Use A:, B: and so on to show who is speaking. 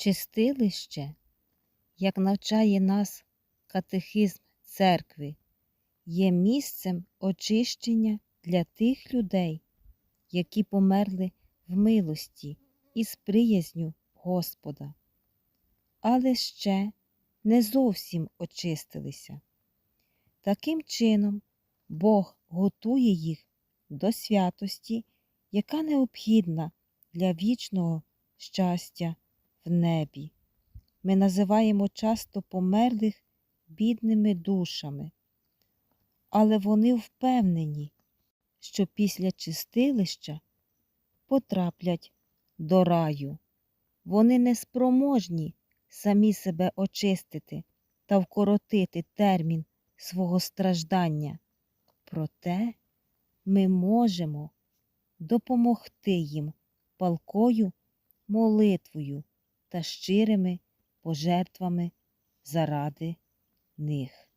A: Чистилище, як навчає нас катехизм церкви, є місцем очищення для тих людей, які померли в милості і з приязню Господа, але ще не зовсім очистилися. Таким чином, Бог готує їх до святості, яка необхідна для вічного щастя небі. Ми називаємо часто померлих бідними душами, але вони впевнені, що після чистилища потраплять до раю. Вони не спроможні самі себе очистити та вкоротити термін свого страждання. Проте ми можемо допомогти їм палкою молитвою та щирими пожертвами заради них.